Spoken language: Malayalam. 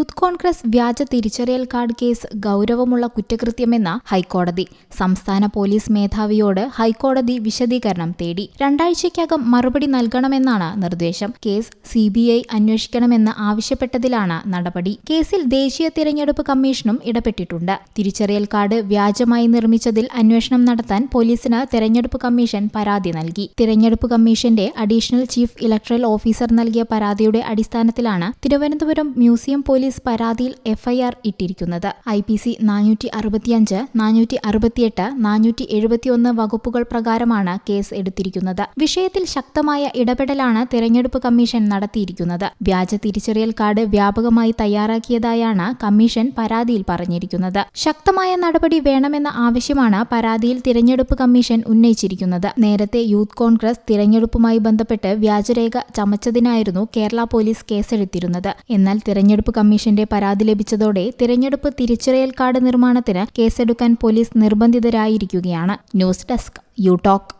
യൂത്ത് കോൺഗ്രസ് വ്യാജ തിരിച്ചറിയൽ കാർഡ് കേസ് ഗൗരവമുള്ള കുറ്റകൃത്യമെന്ന ഹൈക്കോടതി. സംസ്ഥാന പോലീസ് മേധാവിയോട് ഹൈക്കോടതി വിശദീകരണം തേടി. രണ്ടാഴ്ചയ്ക്കകം മറുപടി നൽകണമെന്നാണ് നിർദ്ദേശം. കേസ് സി ബി ഐ അന്വേഷിക്കണമെന്ന് ആവശ്യപ്പെട്ടതിലാണ് നടപടി. കേസിൽ ദേശീയ തിരഞ്ഞെടുപ്പ് കമ്മീഷനും ഇടപെട്ടിട്ടുണ്ട്. തിരിച്ചറിയൽ കാർഡ് വ്യാജമായി നിർമ്മിച്ചതിൽ അന്വേഷണം നടത്താൻ പോലീസിന് തെരഞ്ഞെടുപ്പ് കമ്മീഷൻ പരാതി നൽകി. തിരഞ്ഞെടുപ്പ് കമ്മീഷന്റെ അഡീഷണൽ ചീഫ് ഇലക്ട്രൽ ഓഫീസർ നൽകിയ പരാതിയുടെ അടിസ്ഥാനത്തിലാണ് തിരുവനന്തപുരം മ്യൂസിയം പോലീസ് പരാതിയിൽ എഫ്ഐആർ ഇട്ടിരിക്കുന്നത്. ഐ പി സി നാനൂറ്റി അറുപത്തിയഞ്ച് നാനൂറ്റി അറുപത്തിയെട്ട് നാനൂറ്റി എഴുപത്തിയൊന്ന് വകുപ്പുകൾ പ്രകാരമാണ് കേസ് എടുത്തിരിക്കുന്നത്. വിഷയത്തിൽ ശക്തമായ ഇടപെടലാണ് തെരഞ്ഞെടുപ്പ് കമ്മീഷൻ നടത്തിയിരിക്കുന്നത്. വ്യാജ തിരിച്ചറിയൽ കാർഡ് വ്യാപകമായി തയ്യാറാക്കിയതായാണ് കമ്മീഷൻ പരാതിയിൽ പറഞ്ഞിരിക്കുന്നത്. ശക്തമായ നടപടി വേണമെന്ന ആവശ്യമാണ് പരാതിയിൽ തിരഞ്ഞെടുപ്പ് കമ്മീഷൻ ഉന്നയിച്ചിരിക്കുന്നത്. നേരത്തെ യൂത്ത് കോൺഗ്രസ് തിരഞ്ഞെടുപ്പുമായി ബന്ധപ്പെട്ട് വ്യാജരേഖ ചമച്ചതിനായിരുന്നു കേരള പോലീസ് കേസെടുത്തിരുന്നത്. എന്നാൽ തിരഞ്ഞെടുപ്പ് കമ്മീഷന്റെ പരാതി ലഭിച്ചതോടെ തിരഞ്ഞെടുപ്പ് തിരിച്ചറിയൽ കാർഡ് നിർമ്മാണത്തിന് കേസെടുക്കാൻ police നിർബന്ധിതരായിരിക്കുകയാണ്. News desk you talk.